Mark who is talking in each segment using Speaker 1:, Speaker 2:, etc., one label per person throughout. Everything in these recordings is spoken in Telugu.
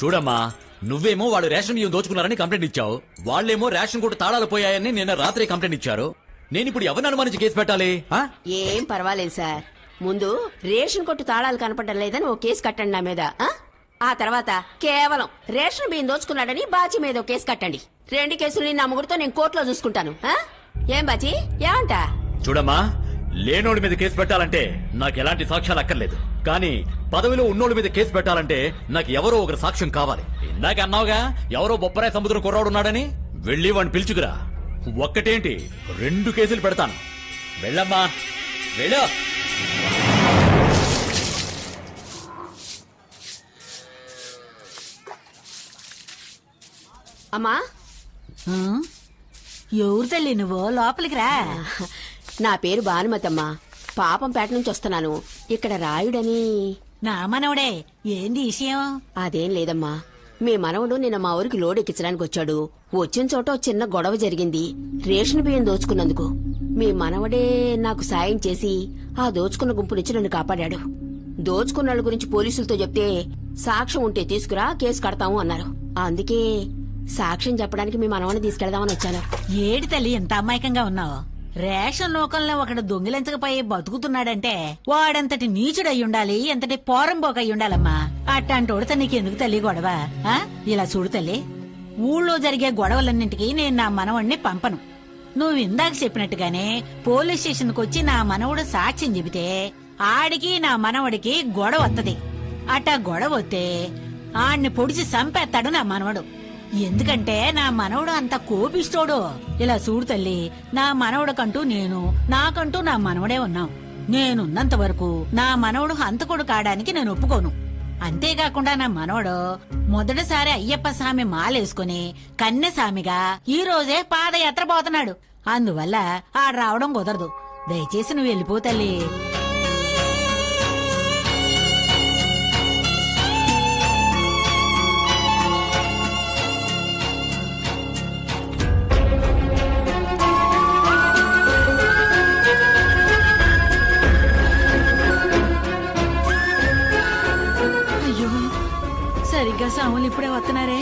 Speaker 1: చూడమ్మా నువ్వేమో వాడు రేషన్ బియ్యం దోచుకున్నారని కంప్లైంట్ ఇచ్చావు. వాళ్ళేమో రేషన్ కూడా తాళాలు పోయాయని నిన్న రాత్రి కంప్లైంట్ ఇచ్చారు. నేను ఇప్పుడు ఎవరిని అనుమానించి కేసు పెట్టాలి? ఆ?
Speaker 2: ఏం పర్వాలేదు సార్. ముందు రేషన్ కొట్టు తాళాలు కనపడడం లేదని ఓ కేసు కట్టండి నా మీద ఆ? ఆ తర్వాత కేవలం రేషన్ బియ్యం దోచుకున్నాడని బాచి మీద ఓ కేసు కట్టండి. రెండు కేసులు నిన్న అమ్ముగుడితో నేను కోర్టులో చూసుకుంటాను ఆ? ఏం బాచి? ఏమంటా?
Speaker 1: చూడమ్మా లేనోడి మీద కేసు పెట్టాలంటే నాకు ఎలాంటి సాక్ష్యాలు అక్కర్లేదు. కానీ పదవిలో ఉన్నోడి మీద కేసు పెట్టాలంటే నాకు ఎవరో ఒకరు సాక్ష్యం కావాలి. ఇందాక అన్నావుగా ఎవరో బొప్పరాయి సముద్రం కుర్రాడు ఉన్నాడని? వెళ్ళి వాడిని పిలుచుకురా. ఒక్కటేంటి? రెండు కేసులు పెడతాను. వెళ్ళమ్మా. వెళ్ళు.
Speaker 2: అమ్మా?
Speaker 3: ఎవరు తల్లి నువ్వు? లోపలికి రా.
Speaker 2: నా పేరు భానుమతమ్మా. పాపంపేట నుంచి వస్తున్నాను. ఇక్కడ రాయుడని.
Speaker 3: నా మనవడే ఏంది విషయం?
Speaker 2: అదేం లేదమ్మా. మీ మనవడు నిన్న మా ఊరికి లోడ్ ఎక్కించడానికి వచ్చాడు. వచ్చిన చోట చిన్న గొడవ జరిగింది. రేషన్ బియ్యం దోచుకున్నందుకు. మీ మనవడే నాకు సాయం చేసి ఆ దోచుకున్న గుంపు నుంచి నన్ను కాపాడాడు. దోచుకున్న గురించి పోలీసులతో చెప్తే సాక్ష్యం ఉంటే తీసుకురా కేసు కడతాము అన్నారు. అందుకే సాక్ష్యం చెప్పడానికి మీ మనవని తీసుకెళ్దామని వచ్చాను.
Speaker 3: ఏడి తల్లి ఎంత అమాయకంగా ఉన్నావు? రేషన్ లోకంలో ఒకడు దొంగిలించకపోయి బతుకుతున్నాడంటే వాడంతటి నీచుడై ఉండాలి ఎంతటి పోరంబోకై ఉండాలమ్మా. అట్టాంటోడితే నీకెందుకు తల్లి గొడవ? ఆ? ఇలా చూడు తల్లి ఊళ్ళో జరిగే గొడవలన్నింటికి నేను నా మనవణ్ణి పంపను. నువ్వు ఇందాక చెప్పినట్టుగానే పోలీస్ స్టేషన్కి వచ్చి నా మనవడు సాక్ష్యం చెబితే ఆడికి నా మనవడికి గొడవ వత్తది. అట్టా గొడవ వస్తే ఆడిని పొడిచి చంపేస్తాడు నా మనవడు. ఎందుకంటే నా మనవడు అంత కోపిస్తోడు ఇలా చూడు తల్లి నా మనవడకంటూ నేను నాకంటూ నా మనవడే ఉన్నాం. నేనున్నంత వరకు నా మనవడు హంతకుడు కావడానికి నేను ఒప్పుకోను. అంతేకాకుండా నా మనవడు మొదటిసారి అయ్యప్ప స్వామి మాలేసుకుని కన్యస్వామిగా ఈ రోజే పాదయాత్ర పోతున్నాడు. అందువల్ల ఆ రావడం కుదరదు. దయచేసి నువ్వు వెళ్ళిపోతల్లి వస్తున్నారే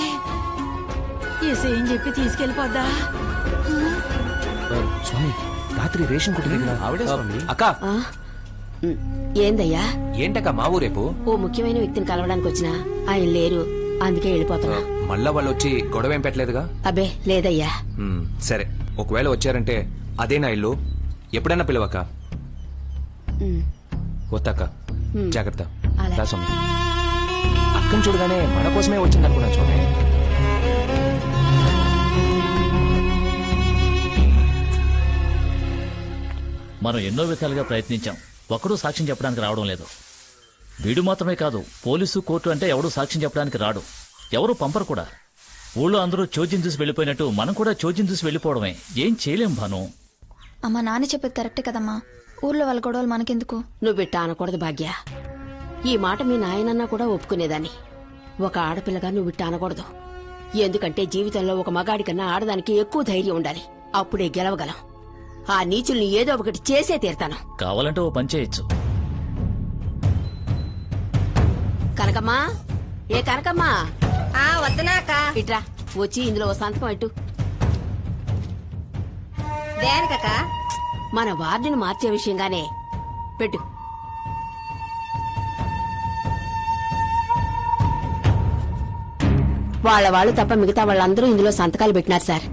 Speaker 3: ఏం చెప్పి తీసుకెళ్ళిపోద్దా?
Speaker 4: స్వామి రాత్రి రేషన్ కొట్టు దగ్గర
Speaker 1: ఆవిడే స్వామి.
Speaker 4: అక్క.
Speaker 2: ఏందయ్యా?
Speaker 4: ఏంటక్క మా ఊరేపు?
Speaker 2: ఓ ముఖ్యమైన వ్యక్తిని కలవడానికి వచ్చినా ఆయన లేరు అందుకే వెళ్ళిపోతున్నా.
Speaker 4: మళ్ళా వాళ్ళు వచ్చి గొడవ ఏం పెట్టలేదుగా?
Speaker 2: అబ్బే లేదయ్యా.
Speaker 4: సరే ఒకవేళ వచ్చారంటే అదే నా ఇల్లు. ఎప్పుడైనా పిలవక్క?
Speaker 2: ఉమ్,
Speaker 4: వద్దక్క. జాగ్రత్త. అక్కని చూడగానే మన కోసమే వచ్చింది అనుకున్నాను స్వామి.
Speaker 5: మనం ఎన్నో విధాలుగా ప్రయత్నించాం. ఒక్కడూ సాక్ష్యం చెప్పడానికి రావడం లేదు. వీడు మాత్రమే కాదు పోలీసు కోర్టు అంటే ఎవడూ సాక్ష్యం చెప్పడానికి రాడు. ఎవరు పంపరు కూడా. ఊళ్ళో అందరూ చోద్యం చూసి వెళ్ళిపోయినట్టు మనం కూడా చోద్యం చూసి వెళ్ళిపోవడమే. ఏం చేయలేం భాను.
Speaker 6: అమ్మ నాన్న చెప్పేది కరెక్టే కదమ్మా. ఊర్లో వాళ్ళ గొడవలు మనకెందుకు?
Speaker 2: నువ్వు ఇట్టా అనకూడదు భాగ్య. ఈ మాట మీ నాయనన్నా కూడా ఒప్పుకునేదాన్ని. ఒక ఆడపిల్లగా నువ్వు ఇట్టా అనకూడదు. ఎందుకంటే జీవితంలో ఒక మగాడి కన్నా ఆడదానికి ఎక్కువ ధైర్యం ఉండాలి. అప్పుడే గెలవగలం. ఆ నీచుల్ని ఏదో ఒకటి చేసే తీరుతాను.
Speaker 5: కావాలంటే ఓ పని చేయొచ్చు.
Speaker 2: కనకమ్మా? ఏ కనకమ్మా?
Speaker 7: ఆ వద్దునాక
Speaker 2: ఇట్రా వచ్చి ఇందులో ఓ సంతకం పెట్టు.
Speaker 7: దేనికక్క?
Speaker 2: మన వార్డుని మార్చే విషయంగానే పెట్టు. వాళ్ళ వాళ్ళు తప్ప మిగతా వాళ్ళందరూ ఇందులో సంతకాలు పెట్టినారు సార్.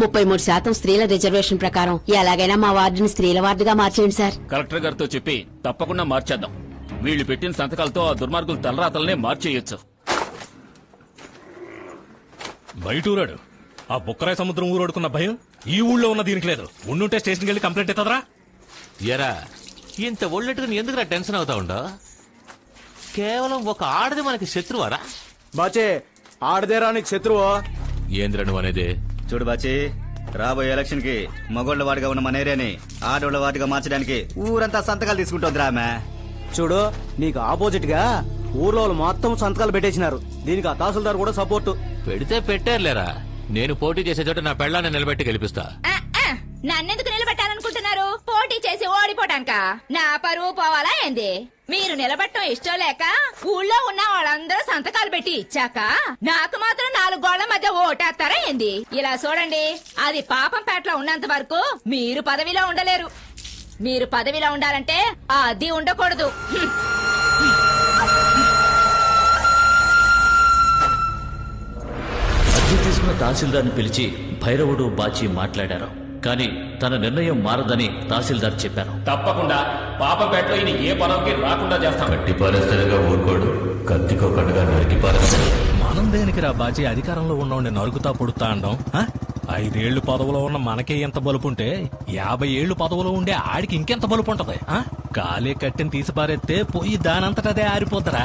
Speaker 2: ముప్పై మూడు శాతం స్త్రీల రిజర్వేషన్ ప్రకారం ఎలాగైనా మా వార్డుని స్త్రీల వార్డుగా మార్చేయండి సార్.
Speaker 8: కలెక్టర్ గారితో చెప్పి తప్పకుండా మార్చేద్దాం. వీళ్ళు పెట్టిన సంతకాలతో ఆ దుర్మార్గుల తలరాతలనే మార్చేయొచ్చు.
Speaker 9: బయటూరాడు. ఆ బుక్కరాయ సముద్రం ఊరోడుకున్న భయం ఈ ఊళ్ళో ఉన్న దీనికి లేదు. ఉండుంటే స్టేషన్కి వెళ్ళి కంప్లైంట్ ఇస్తుందరా
Speaker 10: ఎరా ఇంత ఒళ్ళెట్టుకుని ఎందుకురా టెన్షన్ అవుతా ఉండో కేవలం ఒక ఆడది మనకి శత్రువారా?
Speaker 11: బాచే ఆడదేరా నీకు శత్రువు?
Speaker 10: ఏంద్ర నువ్వు అనేది?
Speaker 1: చూడు బాచి రాబోయే ఎలక్షన్కి మగోళ్ళ వాడిగా ఉన్న మన ఏరియాని ఆడోళ్ళ వాడిగా మార్చడానికి ఊరంతా సంతకాలు తీసుకుంటోందిరా ఆమె.
Speaker 11: చూడు నీకు ఆపోజిట్గా ఊర్లో వాళ్ళు మొత్తం సంతకాలు పెట్టేసినారు. దీనికి ఆ తహసీల్దార్ కూడా సపోర్టు.
Speaker 10: పెడితే పెట్టారులేరా? నేను పోటీ చేసే చోట నా పెళ్ళాన్ని నిలబెట్టి గెలిపిస్తా.
Speaker 7: ఆ, ఆ, నన్నెందుకు నిలబెట్టాలనుకుంటున్నారు? పోటీ చేసి ఓడిపోటానిక? నా పరువు పోవాలా ఏంది? మీరు నిలబట్టడం ఇష్టం లేక ఊళ్ళో ఉన్న వాళ్ళందరూ సంతకాలు పెట్టి ఇచ్చాక నాకు మాత్రం నాలుగు గోళ్ళ మధ్య ఓటేస్తారా ఏంది? ఇలా చూడండి. అది పాపం పేటలో ఉన్నంత వరకు మీరు పదవిలో ఉండలేరు. మీరు పదవిలో ఉండాలంటే అది ఉండకూడదు. హ్మ్.
Speaker 5: తీసుకున్న తహసీల్దార్ని పిలిచి భైరవుడు బాచి మాట్లాడారు. కానీ తన నిర్ణయం మారదని తహసీల్దార్ చెప్పారు.
Speaker 8: తప్పకుండా పాపపేటలో ఈయన ఏ పదవికి రాకుండా చేస్తాం.
Speaker 1: కట్టి పారేస్తాడుగా ఊరుకోడు. కత్తికో కట్టుగా నరికి పారేస్తాడు.
Speaker 9: మనం దేనికి రా బాజీ? అధికారంలో ఉన్నవాడిని నరుకుతా పొడుతా అండం ఆ? ఐదేళ్ళు పదవిలో ఉన్న మనకే ఎంత బలుపు ఉంటే యాభై ఏళ్ళు పదవిలో ఉండే ఆడికి ఇంకెంత బలుపు ఉంటది ఆ? కాలే కట్టిని తీసి పారేస్తే పోయి దానంతటదే ఆరిపోద్దరా.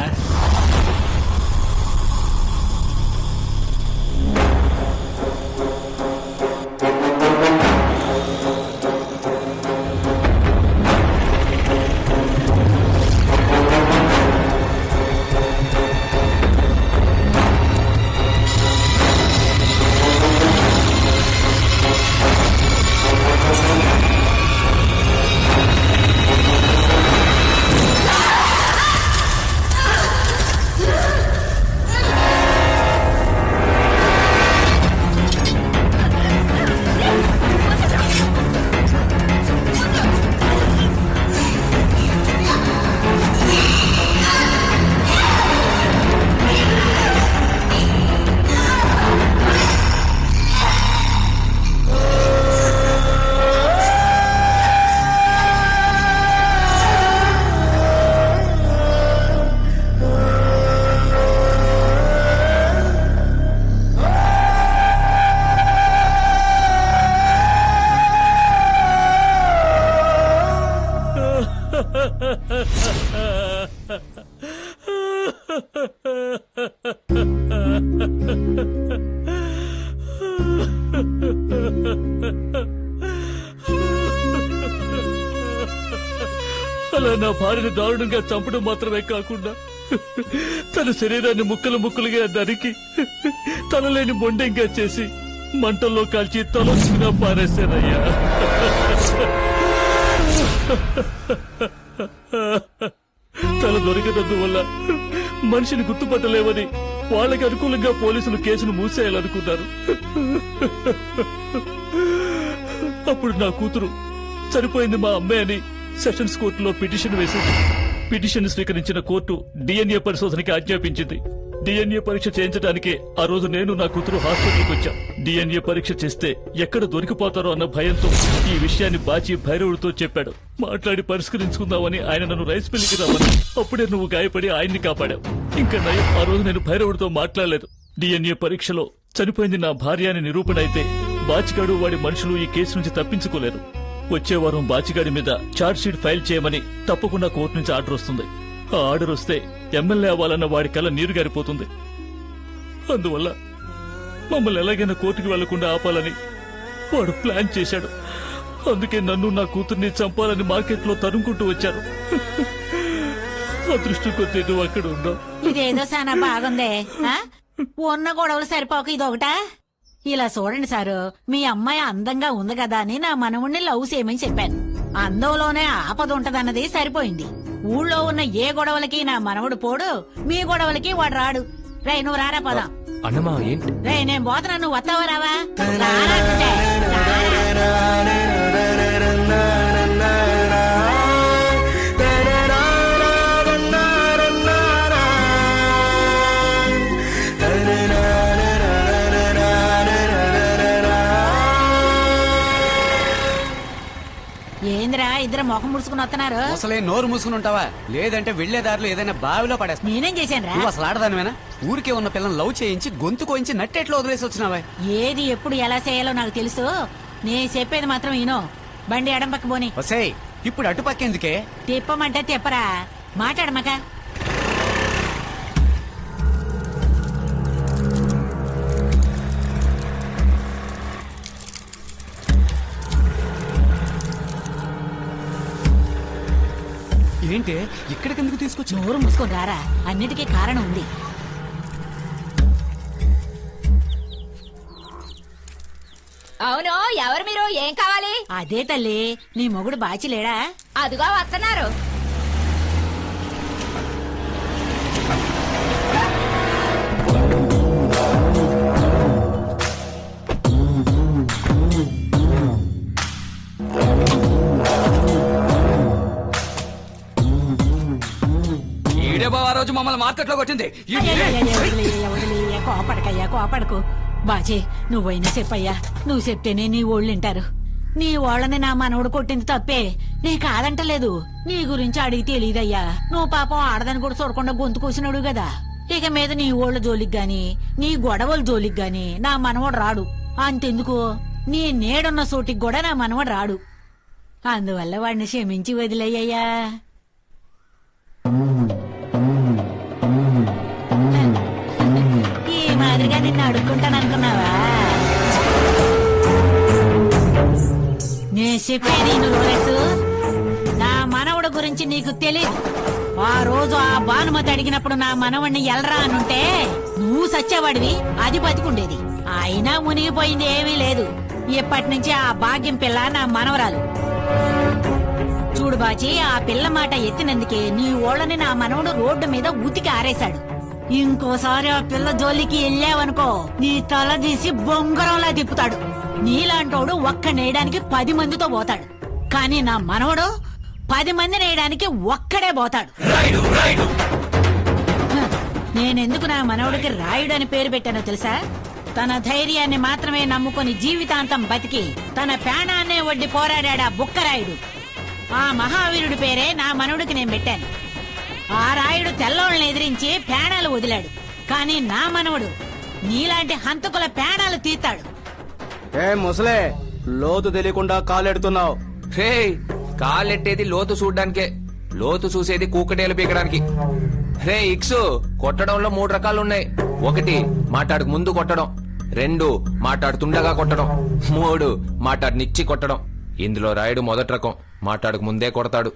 Speaker 5: అలా నా భార్యను దారుణంగా చంపడం మాత్రమే కాకుండా తన శరీరాన్ని ముక్కలు ముక్కలుగా నరికి తలలేని మొండెంగా చేసి మంటల్లో కాల్చి తలొచ్చుకున్నా పారేశానయ్యా. తల దొరికినందువల్ల మనిషిని గుర్తుపట్టలేవని వాళ్ళకి అనుకూలంగా పోలీసులు కేసును మూసేయాలనుకున్నారు. అప్పుడు నా కూతురు చనిపోయింది మా అమ్మాయి అని సెషన్స్ కోర్టులో పిటిషన్ వేసింది. పిటిషన్ స్వీకరించిన కోర్టు డిఎన్ఏ పరిశోధనకి ఆజ్ఞాపించింది. డిఎన్ఏ పరీక్ష చేయించడానికి ఆ రోజు నేను నా కూతురు హాస్పిటల్కి వచ్చా. డిఎన్ఏ పరీక్ష చేస్తే ఎక్కడ దొరికిపోతారో అన్న భయంతో ఈ విషయాన్ని బాచి భైరవుడితో చెప్పాడు. మాట్లాడి పరిష్కరించుకుందామని ఆయన నన్ను రైస్ పెళ్ళికి రావని అప్పుడే నువ్వు గాయపడి ఆయన్ని కాపాడావు. ఇంకా నయం ఆ రోజు నేను భైరవుడితో మాట్లాడలేదు. డిఎన్ఏ పరీక్షలో చనిపోయింది నా భార్య అని నిరూపణ అయితే బాచిగాడు వాడి మనుషులు ఈ కేసు నుంచి తప్పించుకోలేరు. వచ్చే వారం బాచిగాడి మీద ఛార్జ్ షీట్ ఫైల్ చేయమని తప్పకుండా కోర్టు నుంచి ఆర్డర్ వస్తుంది. ఆ ఆర్డర్ వస్తే ఎమ్మెల్యే అవ్వాలన్న వాడి కళ్ళ నీరు గారిపోతుంది. అందువల్ల మమ్మల్ని ఎలాగైనా కోర్టుకు వెళ్ళకుండా ఆపాలని వాడు ప్లాన్ చేశాడు. అందుకే నన్ను నా కూతుర్ని చంపాలని మార్కెట్లో తరుముకుంటూ వచ్చారు. అదృష్టం కొద్దీ నువ్వు అక్కడ ఉన్నావు.
Speaker 3: ఇదేదో సానా బాగుందే ఆ? ఉన్న గొడవలు సరిపోక ఇదొకటా? ఇలా చూడండి సారు మీ అమ్మాయి అందంగా ఉంది కదా అని నా మనవుణ్ణి లవ్ చేయమని చెప్పాను. అందంలోనే ఆపద ఉంటదన్నది సరిపోయింది. ఊళ్ళో ఉన్న ఏ గొడవలకి నా మనవడు పోడు మీ గొడవలకి వాడు రాడు. రే నువ్వు రారా పదా.
Speaker 4: అన్నమా ఏంటి?
Speaker 3: రే నేను పోతున్నా నువ్వు వస్తావా రావా? రారా అంటే. మొఖం ముడుచుకుని వస్తున్నారు.
Speaker 11: అసలే నోరు మూసుకుని ఉంటావా? లేదంటే వెళ్ళే దారిలో ఏదైనా బావిలో పడేస్తా.
Speaker 3: నేనేం చేశాను
Speaker 11: నువ్వు అసలు ఆడదానివేనా? ఊరికే ఉన్న పిల్లని లవ్ చేయించి గొంతు కోయించి నట్టేట్లో వదిలేసి వచ్చినావా?
Speaker 3: ఏది ఎప్పుడు ఎలా చేయాలో నాకు తెలుసు. నేను చెప్పేది మాత్రం ఈనో బండి ఎడం పక్క పోని.
Speaker 11: వసేయ్ ఇప్పుడు అటుపక్కెందుకే
Speaker 3: తిప్పమంటే తిప్పరా. మాట్లాడమక.
Speaker 11: ఏంటి ఇక్కడికెందుకు తీసుకొచ్చి
Speaker 3: నోరు మూసుకొని రారా అన్నిటికీ కారణం ఉంది.
Speaker 7: అవును ఎవరు మీరు? ఏం కావాలి?
Speaker 3: అదే తల్లి నీ మొగుడు బాచిలేడా?
Speaker 7: అదుగా వస్తున్నారు.
Speaker 4: మమ్మల్ని మార్కెట్లో కొట్టింది
Speaker 3: కోపడకయ్యా కోపడకు. బాజీ నువ్వైనా చెప్పయ్యా. నువ్వు చెప్తేనే నీ ఓళ్ళు వింటారు. నీ వాళ్ళని నా మనవడు కొట్టింది తప్పే. నీ కాదంటలేదు. నీ గురించి అడిగి తెలియదయ్యా నువ్వు పాపం ఆడదని కూడా చూడకుండా గొంతు కోసినాడు కదా. ఇక మీద నీ ఓళ్ళ జోలికి గాని నీ గొడవల జోలికి గాని నా మనవడు రాడు. అంతెందుకు? నీ నేడున్న చోటికి కూడా నా మనవడు రాడు. అందువల్ల వాడిని క్షమించి వదిలేయ్యా నేరుగా నిన్ను అడుక్కుంటాను అనుకున్నావా? నే చెప్పేది నువ్వు నా మనవడు గురించి నీకు తెలియదు ఆ రోజు ఆ భానుమతి అడిగినప్పుడు నా మనవణ్ణి ఎల్రా అనుంటే నువ్వు సచ్చేవాడివి అది బతికుండేది. అయినా మునిగిపోయింది ఏమీ లేదు. ఇప్పటి నుంచి ఆ భాగ్యం పిల్ల నా మనవరాలు. చూడు బాచి ఆ పిల్ల మాట ఎత్తినందుకే నీ ఓళ్ళని నా మనవడు రోడ్డు మీద ఉతికి ఆరేశాడు. ఇంకోసారి ఆ పిల్ల జోలికి వెళ్ళావనుకో నీ తల తీసి బొంగరంలా తిప్పుతాడు. నీలాంటోడు ఒక్క నేయడానికి పది మందితో పోతాడు. కానీ నా మనవడు పది మంది నేయడానికి ఒక్కడే పోతాడు. నేనెందుకు నా మనవడికి రాయుడు అని పేరు పెట్టానో తెలుసా? తన ధైర్యాన్ని మాత్రమే నమ్ముకొని జీవితాంతం బతికి తన ప్రాణాన్నే వడ్డి పోరాడా బుక్కరాయుడు ఆ మహావీరుడి పేరే నా మనవడికి నేను పెట్టాను. ఆ రాయుడు తెల్లోళ్ళని ఎదిరించి ప్రాణాలు వదిలాడు. కానీ నా మనవడు నీలాంటి హంతకుల ప్రాణాలు తీస్తాడు
Speaker 11: ఏ ముసలే లోతు తెలియకుండా కాలెడుతున్నావు.
Speaker 4: రే కాలెట్టేది లోతు చూడ్డానికే. లోతు చూసేది కూకటేలు పీకడానికి. రే ఇక్సు కొట్టడంలో మూడు రకాలు ఉన్నాయి ఒకటి మాట్లాడక ముందు కొట్టడం. రెండు మాట్లాడుతుండగా కొట్టడం. మూడు మాట్లాడనిచ్చి కొట్టడం. ఇందులో రాయుడు మొదటి రకం మాట్లాడక ముందే కొడతాడు.